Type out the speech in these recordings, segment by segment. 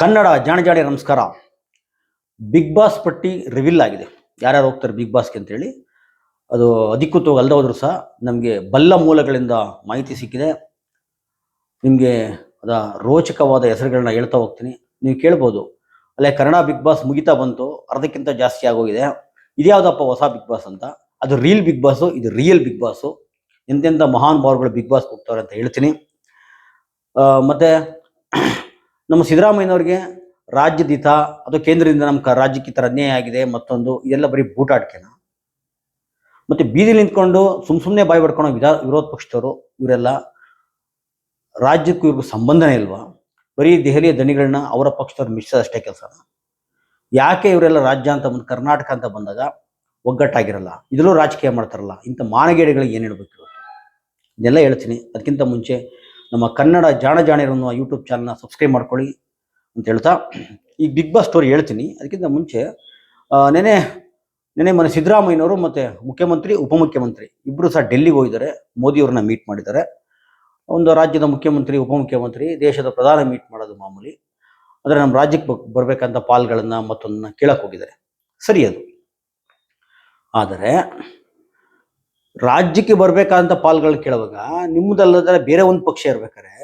ಕನ್ನಡ ಜಾಣ ಜಾಣಿ ನಮಸ್ಕಾರ. Big boss ಪಟ್ಟಿ ರಿವೀಲ್ ಆಗಿದೆ. ಯಾರ್ಯಾರು ಹೋಗ್ತಾರೆ ಬಿಗ್ ಬಾಸ್ಗೆ ಅಂತೇಳಿ ಅದು ಅಧಿಕೃತವಾಗಿ ಅಲ್ಲದೆ ಹೋದರೂ ಸಹ ನಮಗೆ ಬಲ್ಲ ಮೂಲಗಳಿಂದ ಮಾಹಿತಿ ಸಿಕ್ಕಿದೆ. ನಿಮಗೆ ಅದ ರೋಚಕವಾದ ಹೆಸರುಗಳನ್ನ ಹೇಳ್ತಾ ಹೋಗ್ತೀನಿ. ನೀವು ಕೇಳ್ಬೋದು. ಅಲ್ಲೇ ಕನ್ನಡ ಬಿಗ್ ಬಾಸ್ ಮುಗಿತಾ ಬಂತು. ಅರ್ಧಕ್ಕಿಂತ ಜಾಸ್ತಿ ಆಗೋಗಿದೆ. ಇದ್ಯಾವುದಪ್ಪ ಹೊಸ ಬಿಗ್ ಬಾಸ್ ಅಂತ? ಅದು ರೀಲ್ ಬಿಗ್ ಬಾಸು ಇದು ರಿಯಲ್ ಬಿಗ್ ಬಾಸು ಎಂತೆಂಥ ಮಹಾನ್ ಭಾವಗಳು ಬಿಗ್ ಬಾಸ್ ಹೋಗ್ತಾರೆ ಅಂತ ಹೇಳ್ತೀನಿ. ಮತ್ತು ಮತ್ತೆ ನಮ್ಮ ಸಿದ್ದರಾಮಯ್ಯನವ್ರಿಗೆ ರಾಜ್ಯದ ಹಿತ ಅದು ಕೇಂದ್ರದಿಂದ ನಮ್ಮ ರಾಜ್ಯಕ್ಕೆ ಈ ಥರ ಅನ್ಯಾಯ ಆಗಿದೆ ಮತ್ತೊಂದು, ಇದೆಲ್ಲ ಬರೀ ಬೂಟಾಟಿಕೆನ? ಮತ್ತೆ ಬೀದಿಲಿ ನಿಂತ್ಕೊಂಡು ಸುಮ್ ಸುಮ್ಮನೆ ಬಾಯಿ ಪಡ್ಕೊಂಡು ವಿಧಾ, ವಿರೋಧ ಪಕ್ಷದವರು ಇವರೆಲ್ಲ ರಾಜ್ಯಕ್ಕೂ ಇವ್ರಿಗೂ ಸಂಬಂಧನೇ ಇಲ್ವಾ? ಬರೀ ದೆಹಲಿಯ ದಣಿಗಳನ್ನ ಅವರ ಪಕ್ಷದವ್ರು ಮಿಶ್ರದಷ್ಟೇ ಕೆಲಸ ಯಾಕೆ ಇವರೆಲ್ಲ ರಾಜ್ಯ ಅಂತ ಬಂದು, ಕರ್ನಾಟಕ ಅಂತ ಬಂದಾಗ ಒಗ್ಗಟ್ಟಾಗಿರಲ್ಲ? ಇದರಲ್ಲೂ ರಾಜಕೀಯ ಮಾಡ್ತಾರಲ್ಲ? ಇಂಥ ಮಾನಗೇಡಿಗಳಿಗೆ ಏನು ಹೇಳ್ಬೇಕು ಇದೆಲ್ಲ ಹೇಳ್ತೀನಿ. ಅದಕ್ಕಿಂತ ಮುಂಚೆ ನಮ್ಮ ಕನ್ನಡ ಜಾಣ ಜಾಣಿರು ಅನ್ನುವ ಯೂಟ್ಯೂಬ್ ಚಾನಲ್ನ ಸಬ್ಸ್ಕ್ರೈಬ್ ಮಾಡ್ಕೊಳ್ಳಿ ಅಂತ ಹೇಳ್ತಾ ಈ ಬಿಗ್ ಬಾಸ್ ಸ್ಟೋರಿ ಹೇಳ್ತೀನಿ. ಅದಕ್ಕಿಂತ ಮುಂಚೆ ನೆನೆ ನೆನೆ ಮನೆ ಸಿದ್ದರಾಮಯ್ಯನವರು ಮತ್ತು ಮುಖ್ಯಮಂತ್ರಿ, ಉಪಮುಖ್ಯಮಂತ್ರಿ ಇಬ್ಬರು ಸಹ ಡೆಲ್ಲಿಗೆ ಹೋಗಿದ್ದಾರೆ. ಮೋದಿಯವ್ರನ್ನ ಮೀಟ್ ಮಾಡಿದ್ದಾರೆ. ಒಂದು ರಾಜ್ಯದ ಮುಖ್ಯಮಂತ್ರಿ, ಉಪಮುಖ್ಯಮಂತ್ರಿ, ದೇಶದ ಪ್ರಧಾನ ಮೀಟ್ ಮಾಡೋದು ಮಾಮೂಲಿ. ಆದರೆ ನಮ್ಮ ರಾಜ್ಯಕ್ಕೆ ಬರಬೇಕಂತ ಪಾಲ್ಗಳನ್ನ ಮತ್ತೊಂದನ್ನ ಕೇಳಕ್ಕೆ ಹೋಗಿದ್ದಾರೆ. ಸರಿ ಅದು. ಆದರೆ ರಾಜ್ಯಕ್ಕೆ ಬರ್ಬೇಕಂತ ಪಾಲ್ಗಳು ಕೇಳುವಾಗ ನಿಮ್ಮದಲ್ಲದ ಬೇರೆ ಒಂದು ಪಕ್ಷ ಇರ್ಬೇಕಾದ್ರೆ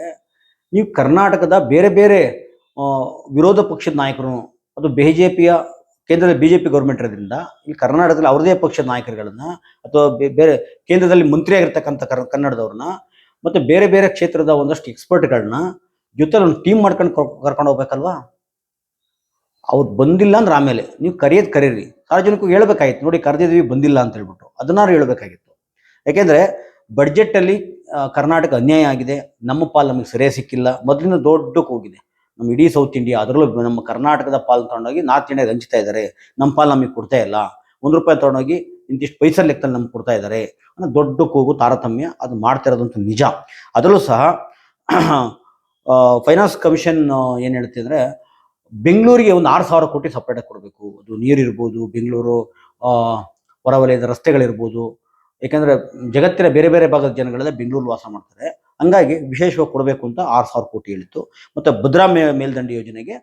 ನೀವು ಕರ್ನಾಟಕದ ಬೇರೆ ಬೇರೆ ವಿರೋಧ ಪಕ್ಷದ ನಾಯಕರು, ಅದು ಬಿ ಕೇಂದ್ರದ ಬಿ ಜೆ ಪಿ ಗೌರ್ಮೆಂಟ್ ಇರೋದ್ರಿಂದ ಇಲ್ಲಿ ಕರ್ನಾಟಕದಲ್ಲಿ ಅವ್ರದೇ ಪಕ್ಷದ ನಾಯಕರುಗಳನ್ನ ಅಥವಾ ಬೇರೆ ಕೇಂದ್ರದಲ್ಲಿ ಮಂತ್ರಿ ಆಗಿರ್ತಕ್ಕಂಥ ಕರ್, ಕನ್ನಡದವ್ರನ್ನ ಮತ್ತೆ ಬೇರೆ ಬೇರೆ ಕ್ಷೇತ್ರದ ಒಂದಷ್ಟು ಎಕ್ಸ್ಪರ್ಟ್ಗಳನ್ನ ಜೊತೆ ಒಂದು ಟೀಮ್ ಮಾಡ್ಕೊಂಡು ಕರ್ಕೊಂಡು ಹೋಗ್ಬೇಕಲ್ವಾ? ಅವ್ರು ಬಂದಿಲ್ಲ ಅಂದ್ರೆ ಆಮೇಲೆ ನೀವು ಕರೆಯೋದು ಕರೀರಿ. ಸಾರ್ವಜನಿಕರಿಗೆ ಹೇಳ್ಬೇಕಾಗಿತ್ತು ನೋಡಿ ಕರೆದಿದ್ವಿ ಬಂದಿಲ್ಲ ಅಂತ ಹೇಳ್ಬಿಟ್ಟು ಅದನ್ನಾರು ಹೇಳ್ಬೇಕಾಗಿತ್ತು. ಯಾಕೆಂದ್ರೆ ಬಡ್ಜೆಟ್ಟಲ್ಲಿ ಕರ್ನಾಟಕ ಅನ್ಯಾಯ ಆಗಿದೆ, ನಮ್ಮ ಪಾಲು ನಮಗೆ ಸರಿಯಾಗಿ ಸಿಕ್ಕಿಲ್ಲ ಮೊದಲಿನ ದೊಡ್ಡ ಹೋಗಿದೆ. ನಮ್ಮ ಇಡೀ ಸೌತ್ ಇಂಡಿಯಾ ಅದರಲ್ಲೂ ನಮ್ಮ ಕರ್ನಾಟಕದ ಪಾಲು ತಗೊಂಡೋಗಿ ನಾರ್ತ್ ಇಂಡಿಯಾಗೆ ಹಂಚ್ತಾ ಇದ್ದಾರೆ, ನಮ್ಮ ಪಾಲು ನಮಗೆ ಕೊಡ್ತಾ ಇಲ್ಲ. ಒಂದು ರೂಪಾಯಿ ತೊಗೊಂಡೋಗಿ ಇಂತಿಷ್ಟು ಪೈಸಾ ಲೆಕ್ಕದಲ್ಲಿ ನಮ್ಗೆ ಕೊಡ್ತಾ ಇದ್ದಾರೆ. ಅನ್ನೋ ದೊಡ್ಡ ಕೂಗು ತಾರತಮ್ಯ, ಅದು ಮಾಡ್ತಾ ಇರೋದಂತೂ ನಿಜ. ಅದರಲ್ಲೂ ಸಹ ಫೈನಾನ್ಸ್ ಕಮಿಷನ್ ಏನು ಹೇಳ್ತಿದ್ರೆ ಬೆಂಗಳೂರಿಗೆ ಒಂದು ಆರು ಸಾವಿರ ಕೋಟಿ ಸಪ್ರೇಟಾಗಿ ಕೊಡಬೇಕು. ಅದು ನೀರಿರ್ಬೋದು, ಬೆಂಗಳೂರು ಹೊರವಲಯದ ರಸ್ತೆಗಳಿರ್ಬೋದು ಯಾಕಂದ್ರೆ ಜಗತ್ತಿನ ಬೇರೆ ಬೇರೆ ಭಾಗದ ಜನಗಳೆಲ್ಲ ಬೆಂಗಳೂರು ವಾಸ ಮಾಡ್ತಾರೆ. ಹಂಗಾಗಿ ವಿಶೇಷವಾಗಿ ಕೊಡಬೇಕು ಅಂತ ಆರು ಸಾವಿರ ಕೋಟಿ ಹೇಳಿತ್ತು. ಮತ್ತೆ ಭದ್ರಾ ಮೇ ಮೇಲ್ದಂಡೆ ಯೋಜನೆಗೆ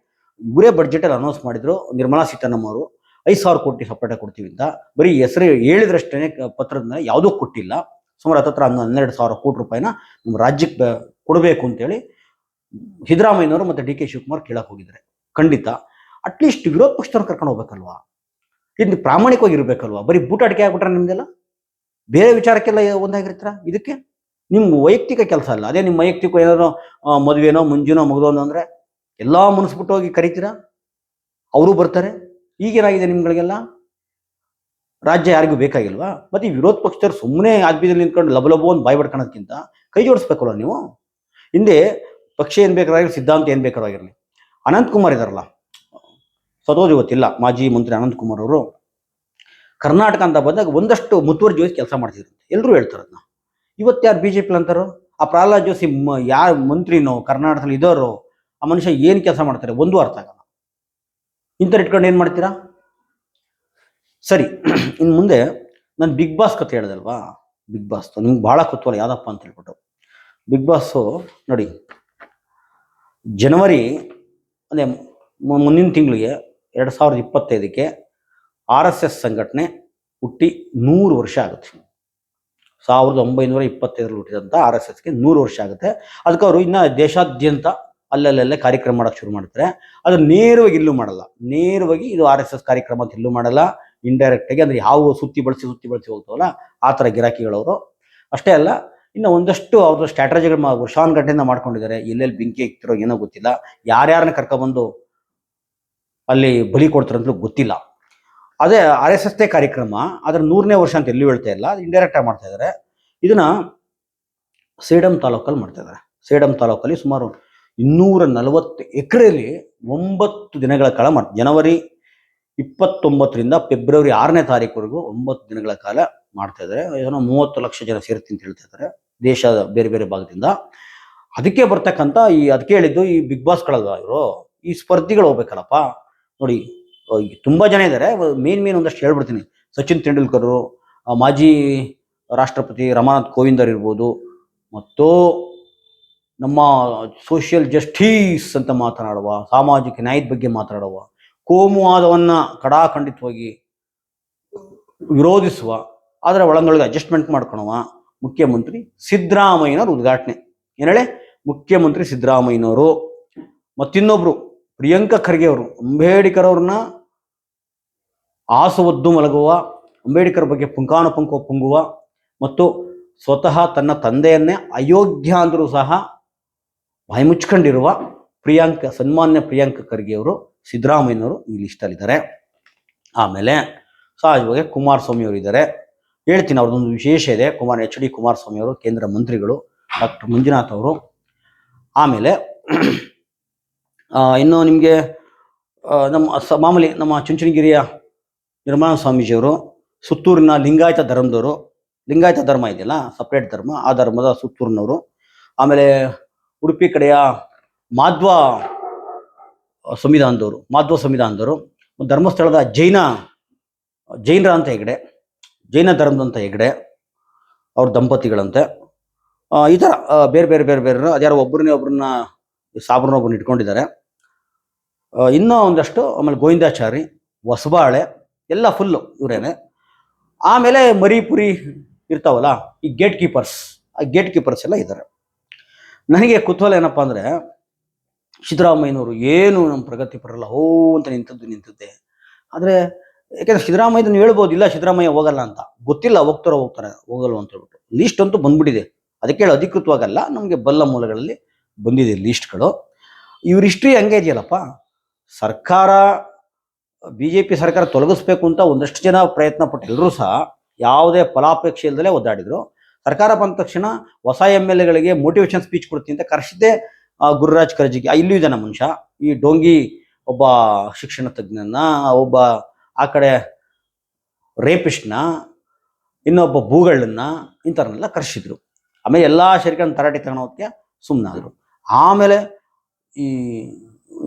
ಇವರೇ ಬಡ್ಜೆಟಲ್ಲಿ ಅನೌನ್ಸ್ ಮಾಡಿದ್ರು ನಿರ್ಮಲಾ ಸೀತಾರಾಮನ್ ಅವರು. ಐದು ಸಾವಿರ ಕೋಟಿ ಸಪ್ರೇಟಾಗಿ ಕೊಡ್ತೀವಿ ಅಂತ. ಬರೀ ಹೆಸರು ಹೇಳಿದ್ರಷ್ಟೇ ಪತ್ರದ ಯಾವುದೂ ಕೊಟ್ಟಿಲ್ಲ. ಸುಮಾರು ಹತ್ತತ್ರ ಹನ್ನ ಹನ್ನೆರಡು ಸಾವಿರ ಕೋಟಿ ರೂಪಾಯಿನ ನಮ್ಮ ರಾಜ್ಯಕ್ಕೆ ಕೊಡಬೇಕು ಅಂತೇಳಿ ಸಿದ್ದರಾಮಯ್ಯನವರು ಮತ್ತು ಡಿ ಕೆ ಶಿವಕುಮಾರ್ ಕೇಳಕ್ಕೆ ಹೋಗಿದ್ದಾರೆ. ಖಂಡಿತ. ಅಟ್ಲೀಸ್ಟ್ ವಿರೋಧ ಪಕ್ಷದವ್ರು ಕರ್ಕೊಂಡು ಹೋಗ್ಬೇಕಲ್ವಾ? ಇದು ಪ್ರಾಮಾಣಿಕವಾಗಿ ಇರಬೇಕಲ್ವಾ? ಬರೀ ಬೂಟಾಟಿಕೆ ಆಗ್ಬಿಟ್ರೆ ನಿಮ್ದೆಲ್ಲ? ಬೇರೆ ವಿಚಾರಕ್ಕೆಲ್ಲ ಒಂದಾಗಿರ್ತೀರ? ಇದಕ್ಕೆ? ನಿಮ್ಮ ವೈಯಕ್ತಿಕ ಕೆಲಸ ಅಲ್ಲ. ಅದೇ ನಿಮ್ಮ ವೈಯಕ್ತಿಕ ಆ, ಮದುವೆನೋ ಮುಂಜಿನೋ ಮಗದೋನೋ ಅಂದರೆ ಎಲ್ಲ ಮುನಿಸ್ಬಿಟ್ಟು ಹೋಗಿ ಕರಿತೀರ? ಅವರು ಬರ್ತಾರೆ. ಈಗೇನಾಗಿದೆ ನಿಮ್ಗಳಿಗೆಲ್ಲ? ರಾಜ್ಯ ಯಾರಿಗೂ ಬೇಕಾಗಿಲ್ವಾ? ಮತ್ತೆ ಈ ವಿರೋಧ ಪಕ್ಷದವ್ರು ಸುಮ್ಮನೆ ಆದ್ಬೀದಲ್ಲಿ ನಿಂತ್ಕೊಂಡು ಲಬ ಲಬೋ ಅಂತ ಬಾಯ್ ಬಡ್ಕೊಳೋದಕ್ಕಿಂತ ಕೈ ಜೋಡಿಸ್ಬೇಕಲ್ಲ ನೀವು? ಹಿಂದೆ ಪಕ್ಷ ಏನು ಬೇಕಾಗಿರಲಿ ಸಿದ್ಧಾಂತ ಏನು ಬೇಕಾರಾಗಿರಲಿ ಅನಂತ್ ಕುಮಾರ್ ಇದಾರಲ್ಲ. ಸದೋದು ಇವತ್ತಿಲ್ಲ ಮಾಜಿ ಮಂತ್ರಿ ಅನಂತಕುಮಾರ್ ಅವರು. ಕರ್ನಾಟಕ ಅಂತ ಬಂದಾಗ ಒಂದಷ್ಟು ಮುತುವರ್ಜಿ ವಹಿಸಿ ಕೆಲಸ ಮಾಡ್ತಿದ್ರು. ಎಲ್ಲರೂ ಹೇಳ್ತಾರೆ ಅದನ್ನ. ಇವತ್ತು ಯಾರು ಬಿ ಜೆ ಬಿಜೆಪಿ ಅಂತಾರೋ? ಆ ಪ್ರಹ್ಲಾದ್ ಜೋಶಿ ಯಾರು ಮಂತ್ರಿನೋ, ಕರ್ನಾಟಕದಲ್ಲಿ ಇದ್ದವರು ಆ ಮನುಷ್ಯ ಏನು ಕೆಲಸ ಮಾಡ್ತಾರೆ? ಒಂದು ಅರ್ಥ ಆಗಲ್ಲ. ಇಂಥವ್ರು ಇಟ್ಕೊಂಡು ಏನು ಮಾಡ್ತೀರಾ? ಸರಿ ಇನ್ನು ಮುಂದೆ ನಾನು ಬಿಗ್ ಬಾಸ್ ಕತೆ ಹೇಳ್ದಲ್ವಾ? ಬಿಗ್ ಬಾಸ್ ನಿಮ್ಗೆ ಭಾಳ ಕುತೂಹಲ, ಯಾವ್ದಪ್ಪ ಅಂತ ಹೇಳ್ಬಿಟ್ಟು. ಬಿಗ್ ಬಾಸು ನೋಡಿ, ಜನವರಿ ಅದೇ ಮುಂದಿನ ತಿಂಗಳಿಗೆ ಎರಡು ಸಾವಿರದ ಇಪ್ಪತ್ತೈದಕ್ಕೆ ಆರ್ ಎಸ್ ಎಸ್ ಸಂಘಟನೆ ಹುಟ್ಟಿ ನೂರು ವರ್ಷ ಆಗುತ್ತೆ. ಸಾವಿರದ ಒಂಬೈನೂರ ಇಪ್ಪತ್ತೈದರಲ್ಲಿ ಹುಟ್ಟಿದಂಥ ಆರ್ ಎಸ್ ಎಸ್ಗೆ ನೂರು ವರ್ಷ ಆಗುತ್ತೆ. ಅದಕ್ಕೆ ಅವರು ಇನ್ನು ದೇಶಾದ್ಯಂತ ಅಲ್ಲಲ್ಲೇ ಕಾರ್ಯಕ್ರಮ ಮಾಡೋಕ್ಕೆ ಶುರು ಮಾಡ್ತಾರೆ. ಅದು ನೇರವಾಗಿ ಇಲ್ಲೂ ಮಾಡಲ್ಲ. ನೇರವಾಗಿ ಇದು ಆರ್ ಎಸ್ ಎಸ್ ಕಾರ್ಯಕ್ರಮ ಅಂತ ಇಲ್ಲೂ ಮಾಡಲ್ಲ. ಇಂಡೈರೆಕ್ಟಾಗಿ ಅಂದ್ರೆ ಯಾವ ಸುತ್ತಿ ಬಳಸಿ ಸುತ್ತಿ ಬಳಸಿ ಹೋಗ್ತಾವಲ್ಲ ಆ ಥರ ಗಿರಾಕಿಗಳವರು. ಅಷ್ಟೇ ಅಲ್ಲ, ಇನ್ನು ಒಂದಷ್ಟು ಅವ್ರದ್ದು ಸ್ಟ್ರಾಟಜಿಗಳು ವರ್ಷಾನುಗಟ್ಟೆಯಿಂದ ಮಾಡ್ಕೊಂಡಿದ್ದಾರೆ. ಎಲ್ಲೆಲ್ಲಿ ಬೆಂಕಿ ಇಕ್ತಿರೋ ಏನೋ ಗೊತ್ತಿಲ್ಲ. ಯಾರ್ಯಾರನ್ನ ಕರ್ಕೊಬಂದು ಅಲ್ಲಿ ಬಲಿ ಕೊಡ್ತಾರಂತಲೂ ಗೊತ್ತಿಲ್ಲ. ಅದೇ ಆರ್ ಎಸ್ ಎಸ್ ಕಾರ್ಯಕ್ರಮ, ಅದ್ರ ನೂರನೇ ವರ್ಷ ಅಂತ ಎಲ್ಲೂ ಹೇಳ್ತಾ ಇಲ್ಲ ಇಂಡೈರೆಕ್ಟ್ ಆಗಿ ಮಾಡ್ತಾ ಇದ್ದಾರೆ ಇದನ್ನ ಸೇಡಂ ತಾಲೂಕಲ್ಲಿ ಮಾಡ್ತಾ ಇದ್ದಾರೆ ಸೇಡಂ ತಾಲೂಕಲ್ಲಿ ಸುಮಾರು ಇನ್ನೂರ ನಲವತ್ತು ಎಕರೆಯಲ್ಲಿ ಒಂಬತ್ತು ದಿನಗಳ ಕಾಲ ಮಾಡ್ತಾರೆ ಜನವರಿ ಇಪ್ಪತ್ತೊಂಬತ್ತರಿಂದ ಫೆಬ್ರವರಿ ಆರನೇ ತಾರೀಕುವರೆಗೂ ಒಂಬತ್ತು ದಿನಗಳ ಕಾಲ ಮಾಡ್ತಾ ಇದ್ದಾರೆ ಏನೋ ಮೂವತ್ತು ಲಕ್ಷ ಜನ ಸೇರ್ತೀನಿ ಅಂತ ಹೇಳ್ತಾ ಇದ್ದಾರೆ ದೇಶದ ಬೇರೆ ಬೇರೆ ಭಾಗದಿಂದ. ಅದಕ್ಕೆ ಬರ್ತಕ್ಕಂಥ ಈ, ಅದಕ್ಕೆ ಹೇಳಿದ್ದು ಈ ಬಿಗ್ ಬಾಸ್ಗಳಲ್ಲ ಇವರು? ಈ ಸ್ಪರ್ಧಿಗಳು ಹೋಗ್ಬೇಕಲ್ಲಪ್ಪ? ನೋಡಿ ತುಂಬಾ ಜನ ಇದ್ದಾರೆ ಮೇನ್ ಮೇನ್ ಒಂದಷ್ಟು ಹೇಳ್ಬಿಡ್ತೀನಿ. ಸಚಿನ್ ತೆಂಡೂಲ್ಕರ್ ಮಾಜಿ ರಾಷ್ಟ್ರಪತಿ ರಾಮನಾಥ್ ಕೋವಿಂದರ್ ಇರ್ಬೋದು, ಮತ್ತು ನಮ್ಮ ಸೋಷಿಯಲ್ ಜಸ್ಟಿಸ್ ಅಂತ ಮಾತನಾಡುವ, ಸಾಮಾಜಿಕ ನ್ಯಾಯದ ಬಗ್ಗೆ ಮಾತನಾಡುವ ಕೋಮುವಾದವನ್ನು ಕಡಾಖಂಡಿತವಾಗಿ ವಿರೋಧಿಸುವ ಅದರ ಒಳಗೊಳಗೆ ಅಡ್ಜಸ್ಟ್ಮೆಂಟ್ ಮಾಡ್ಕೊಳುವ ಮುಖ್ಯಮಂತ್ರಿ ಸಿದ್ದರಾಮಯ್ಯನವ್ರ ಉದ್ಘಾಟನೆ. ಏನೇಳೆ ಮುಖ್ಯಮಂತ್ರಿ ಸಿದ್ದರಾಮಯ್ಯನವರು ಮತ್ತಿನ್ನೊಬ್ರು ಪ್ರಿಯಾಂಕ ಖರ್ಗೆ ಅವರು, ಅಂಬೇಡ್ಕರ್ ಅವ್ರನ್ನ ಆಸುವದ್ದು ಮಲಗುವ, ಅಂಬೇಡ್ಕರ್ ಬಗ್ಗೆ ಪುಂಕಾನುಪುಂಕ ಪುಂಗುವ ಮತ್ತು ಸ್ವತಃ ತನ್ನ ತಂದೆಯನ್ನೇ ಅಯೋಗ್ಯ ಅಂದರೂ ಸಹ ಬಾಯಿ ಮುಚ್ಕೊಂಡಿರುವ ಪ್ರಿಯಾಂಕ, ಸನ್ಮಾನ್ಯ ಪ್ರಿಯಾಂಕ ಖರ್ಗೆ ಅವರು ಸಿದ್ದರಾಮಯ್ಯನವರು ಈ ಲಿಸ್ಟಲ್ಲಿದ್ದಾರೆ. ಆಮೇಲೆ ಸಹಜವಾಗಿ ಕುಮಾರಸ್ವಾಮಿ ಅವರು ಇದ್ದಾರೆ. ಹೇಳ್ತೀನಿ, ಅವ್ರದ್ದೊಂದು ವಿಶೇಷ ಇದೆ. ಕುಮಾರ್, ಎಚ್ ಡಿ ಕುಮಾರಸ್ವಾಮಿ ಅವರು, ಕೇಂದ್ರ ಮಂತ್ರಿಗಳು ಡಾಕ್ಟರ್ ಮಂಜುನಾಥ್ ಅವರು. ಆಮೇಲೆ ಇನ್ನು ನಿಮಗೆ ನಮ್ಮ ಸ, ಮಾಮೂಲಿ ನಮ್ಮ ಚುಂಚನಗಿರಿಯ ನಿರ್ಮಲಾ ಸ್ವಾಮೀಜಿಯವರು ಸುತ್ತೂರಿನ ಲಿಂಗಾಯತ ಧರ್ಮದವರು, ಲಿಂಗಾಯತ ಧರ್ಮ ಇದೆಯಲ್ಲ ಸಪ್ರೇಟ್ ಧರ್ಮ, ಆ ಧರ್ಮದ ಸುತ್ತೂರಿನವರು. ಆಮೇಲೆ ಉಡುಪಿ ಕಡೆಯ ಮಾಧ್ವ ಸಂವಿಧಾನದವರು ಮಾಧ್ವ ಸಂವಿಧಾನದವರು, ಧರ್ಮಸ್ಥಳದ ಜೈನ, ಜೈನರ ಅಂತ ಹೆಗಡೆ, ಜೈನ ಧರ್ಮದಂತ ಹೆಗಡೆ, ಅವ್ರ ದಂಪತಿಗಳಂತೆ. ಈ ಥರ ಬೇರೆ ಬೇರೆ ಬೇರೆ ಬೇರೆ ಅದ್ಯಾರೋ ಒಬ್ಬರನ್ನೇ ಒಬ್ಬರನ್ನ ಸಾಬ್ರನ್ನ ಒಬ್ಬರನ್ನ ಇಟ್ಕೊಂಡಿದ್ದಾರೆ. ಇನ್ನೂ ಒಂದಷ್ಟು ಆಮೇಲೆ ಗೋವಿಂದಾಚಾರಿ, ಹೊಸಬಾಳೆ, ಎಲ್ಲ ಫುಲ್ಲು ಇವರೇನೆ. ಆಮೇಲೆ ಮರಿಪುರಿ ಇರ್ತಾವಲ್ಲ, ಈ ಗೇಟ್ ಕೀಪರ್ಸ್ ಆ ಗೇಟ್ ಕೀಪರ್ಸ್ ಎಲ್ಲ ಇದ್ದಾರೆ ನನಗೆ ಕುತೂಹಲ ಏನಪ್ಪ ಅಂದರೆ, ಸಿದ್ದರಾಮಯ್ಯನವರು ಏನು ನಮ್ಮ ಪ್ರಗತಿ ಪರಲ್ಲ, ಹೋ ಅಂತ ನಿಂತದ್ದು ನಿಂತದ್ದೆ. ಆದರೆ, ಯಾಕಂದ್ರೆ ಸಿದ್ದರಾಮಯ್ಯನ ಹೇಳ್ಬೋದು, ಇಲ್ಲ ಸಿದ್ದರಾಮಯ್ಯ ಹೋಗಲ್ಲ ಅಂತ. ಗೊತ್ತಿಲ್ಲ, ಹೋಗ್ತಾರೋ ಹೋಗ್ತಾರೆ ಹೋಗಲ್ಲ ಅಂತ ಹೇಳ್ಬಿಟ್ಟು. ಲೀಸ್ಟ್ ಅಂತೂ ಬಂದ್ಬಿಟ್ಟಿದೆ. ಅದಕ್ಕೆ ಹೇಳಿ ಅಧಿಕೃತವಾಗಲ್ಲ, ನಮಗೆ ಬಲ್ಲ ಮೂಲಗಳಲ್ಲಿ ಬಂದಿದೆ ಲೀಸ್ಟ್ಗಳು ಇವ್ರ ಹಿಸ್ಟ್ರಿ ಹಂಗೆ ಇದೆಯಲ್ಲಪ್ಪ? ಸರ್ಕಾರ ಬಿ ಜೆ ಪಿ ಸರ್ಕಾರ ತೊಲಗಿಸ್ಬೇಕು ಅಂತ ಒಂದಷ್ಟು ಜನ ಪ್ರಯತ್ನ ಪಟ್ಟು ಎಲ್ಲರೂ ಸಹ ಯಾವುದೇ ಫಲಾಪೇಕ್ಷೆ ಇಲ್ಲದಲೇ ಒದ್ದಾಡಿದರು. ಸರ್ಕಾರ ಬಂದ ತಕ್ಷಣ ಹೊಸ ಎಂ ಎಲ್ ಎಗಳಿಗೆ ಮೋಟಿವೇಶನ್ ಸ್ಪೀಚ್ ಕೊಡ್ತೀನಿ ಅಂತ ಕರೆಸಿದ್ದೆ ಗುರುರಾಜ್ ಕರ್ಜಿಗೆ. ಇಲ್ಲೂ ಇದ್ದಾನೆ ಮನುಷ್ಯ. ಈ ಡೋಂಗಿ ಒಬ್ಬ ಶಿಕ್ಷಣ ತಜ್ಞನ ಒಬ್ಬ ಆ ಕಡೆ ರೇಪಿಸ್ಟ್ನ ಇನ್ನೊಬ್ಬ ಭೂಗಳನ್ನ ಇಂಥವ್ರನ್ನೆಲ್ಲ ಕರೆಸಿದ್ರು. ಆಮೇಲೆ ಎಲ್ಲ ಶರೀರನ ತರಾಟೆ ತಗೊಳೋದಕ್ಕೆ ಸುಮ್ಮನಾದ್ರು ಆಮೇಲೆ ಈ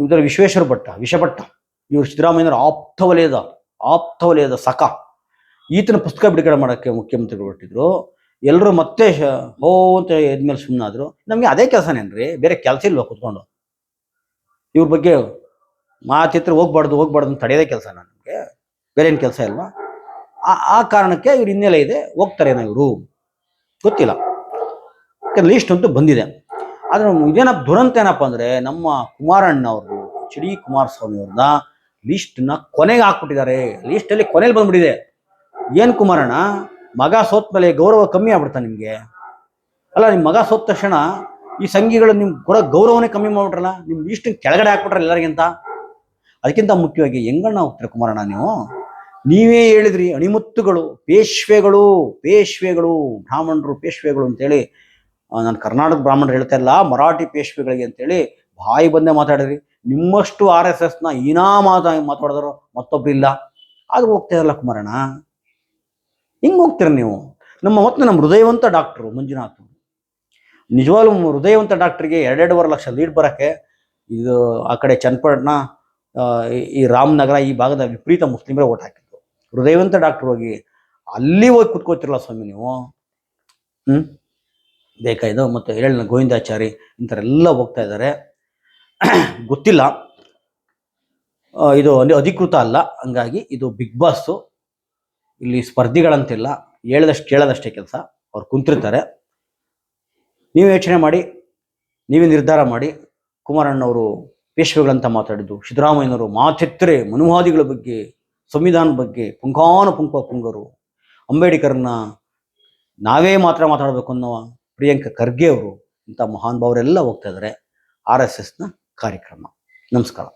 ಇದರ ವಿಶ್ವೇಶ್ವರ ಭಟ್ಟ, ವಿಷಭಟ್ಟ, ಇವರು ಸಿದ್ದರಾಮಯ್ಯನವರ ಆಪ್ತ ವಲಯದ ಆಪ್ತ ವಲಯದ ಸಖ. ಈತನ ಪುಸ್ತಕ ಬಿಡುಗಡೆ ಮಾಡೋಕ್ಕೆ ಮುಖ್ಯಮಂತ್ರಿಗಳು ಹೊರಟಿದ್ರು. ಎಲ್ಲರೂ ಮತ್ತೆ ಹೋ ಅಂತ ಎದ್ಮೇಲೆ ಸುಮ್ಮನಾದ್ರು ನಮಗೆ ಅದೇ ಕೆಲಸನೇನ್ರಿ ಬೇರೆ ಕೆಲಸ ಇಲ್ವಾ ಕುತ್ಕೊಂಡು? ಇವ್ರ ಬಗ್ಗೆ ಮಾತಿತ್ರ ಹೋಗ್ಬಾರ್ದು ಹೋಗ್ಬಾರ್ದು ಅಂತ ತಡೆಯೋದೇ ಕೆಲಸ ನಮಗೆ. ಬೇರೆ ಏನು ಕೆಲಸ ಇಲ್ವಾ? ಆ ಆ ಕಾರಣಕ್ಕೆ ಇವ್ರು ಹಿನ್ನೆಲೆ ಇದೆ ಹೋಗ್ತಾರೇನೋ ಇವರು. ಗೊತ್ತಿಲ್ಲ. ಲೀಸ್ಟ್ ಅಂತೂ ಬಂದಿದೆ. ಆದ್ರೆ ಇದೇನ ದುರಂತ ಏನಪ್ಪ ಅಂದ್ರೆ ನಮ್ಮ ಕುಮಾರಣ್ಣ ಅವರು ಎಚ್ ಡಿ ಕುಮಾರಸ್ವಾಮಿ ಅವ್ರನ್ನ ನ ಕೊನೆಗೆ ಹಾಕ್ಬಿಟ್ಟಿದ್ದಾರೆ. ಲಿಸ್ಟಲ್ಲಿ ಕೊನೆಲಿ ಬಂದ್ಬಿಟ್ಟಿದೆ. ಏನು ಕುಮಾರಣ್ಣ? ಮಗ ಸೋತ್ ಮೇಲೆ ಗೌರವ ಕಮ್ಮಿ ಆಗ್ಬಿಡ್ತಾ ನಿಮಗೆ? ಅಲ್ಲ ನಿಮ್ಮ ಮಗ ಸೋತ ತಕ್ಷಣ ಈ ಸಂಘಿಗಳು ನಿಮ್ಗೆ ಕೂಡ ಗೌರವನೇ ಕಮ್ಮಿ ಮಾಡ್ಬಿಟ್ರಲ್ಲ? ನಿಮ್ಮ ಲಿಸ್ಟ್ ಕೆಳಗಡೆ ಹಾಕ್ಬಿಟ್ರಲ್ಲ ಎಲ್ಲರಿಗಿಂತ? ಅದಕ್ಕಿಂತ ಮುಖ್ಯವಾಗಿ ಹೆಂಗಣ್ಣ ಹೋಗ್ತೀರ ಕುಮಾರಣ್ಣ ನೀವು? ನೀವೇ ಹೇಳಿದ್ರಿ ಅಣಿಮುತ್ತುಗಳು, ಪೇಶ್ವೆಗಳು ಪೇಶ್ವೆಗಳು, ಬ್ರಾಹ್ಮಣರು ಪೇಶ್ವೆಗಳು ಅಂತೇಳಿ ನಾನು ಕರ್ನಾಟಕ ಬ್ರಾಹ್ಮಣರು ಹೇಳ್ತಾ ಇಲ್ಲ ಮರಾಠಿ ಪೇಶ್ವೆಗಳಿಗೆ ಅಂತೇಳಿ ಬಾಯಿ ಬಂದೇ ಮಾತಾಡಿದ್ರಿ. ನಿಮ್ಮಷ್ಟು ಆರ್ ಎಸ್ ಎಸ್ನ ಏನಾ ಮಾತಾ ಮಾತಾಡಿದ್ರು ಮತ್ತೊಬ್ರು ಇಲ್ಲ. ಆದ್ರೂ ಹೋಗ್ತಾ ಇರಲ್ಲ ಕುಮಾರಣ್ಣ. ಹಿಂಗೆ ಹೋಗ್ತೀರ ನೀವು? ನಮ್ಮ ಹೊತ್ನ ನಮ್ಮ ಹೃದಯವಂತ ಡಾಕ್ಟ್ರು ಮಂಜುನಾಥ್ ನಿಜವಾಗ್ಲೂ ಹೃದಯವಂತ ಡಾಕ್ಟ್ರಿಗೆ ಎರಡೆರಡುವರೆ ಲಕ್ಷ ಲೀಡ್ ಬರೋಕ್ಕೆ ಇದು ಆ ಕಡೆ ಚನ್ನಪಟ್ಟಣ ಈ- ರಾಮನಗರ ಈ ಭಾಗದ ವಿಪರೀತ ಮುಸ್ಲಿಮರೇ ಓಟ್ ಹಾಕಿದ್ರು ಹೃದಯವಂತ ಡಾಕ್ಟ್ರ್ ಹೋಗಿ ಅಲ್ಲಿ ಹೋಗಿ ಕುತ್ಕೋತಿರಲ್ಲ ಸ್ವಾಮಿ ನೀವು? ಹ್ಮ್? ಬೇಕಾಯ್ದು ಮತ್ತು ಹೇಳಿನ ಗೋವಿಂದಾಚಾರಿ ಇಂಥರೆಲ್ಲ ಹೋಗ್ತಾ ಇದ್ದಾರೆ. ಗೊತ್ತಿಲ್ಲ. ಇದು ಅಲ್ಲಿ ಅಧಿಕೃತ ಅಲ್ಲ. ಹಂಗಾಗಿ ಇದು ಬಿಗ್ ಬಾಸು ಇಲ್ಲಿ ಸ್ಪರ್ಧಿಗಳಂತಿಲ್ಲ. ಹೇಳದಷ್ಟು ಕೇಳದಷ್ಟೇ ಕೆಲಸ. ಅವ್ರು ಕುಂತಿರ್ತಾರೆ. ನೀವು ಯೋಚನೆ ಮಾಡಿ. ನೀವೇ ನಿರ್ಧಾರ ಮಾಡಿ. ಕುಮಾರಣ್ಣವರು ಪೇಶ್ವೆಗಳಂತ ಮಾತಾಡಿದ್ದು, ಸಿದ್ದರಾಮಯ್ಯನವರು ಮಾತೆತ್ತರೆ, ಮನುವಾದಿಗಳ ಬಗ್ಗೆ, ಸಂವಿಧಾನದ ಬಗ್ಗೆ ಪುಂಕಾನು ಪುಂಖ ಪುಂಗರು ಅಂಬೇಡ್ಕರ್ನ ನಾವೇ ಮಾತ್ರ ಮಾತಾಡಬೇಕು ಅನ್ನೋ ಪ್ರಿಯಾಂಕ ಖರ್ಗೆ ಅವರು ಇಂಥ ಮಹಾನ್ ಭಾವರೆಲ್ಲ ಹೋಗ್ತಾ ಇದ್ದಾರೆ ಆರ್ ಎಸ್ ಎಸ್ನ ಕಾರ್ಯಕ್ರಮ. ನಮಸ್ಕಾರ.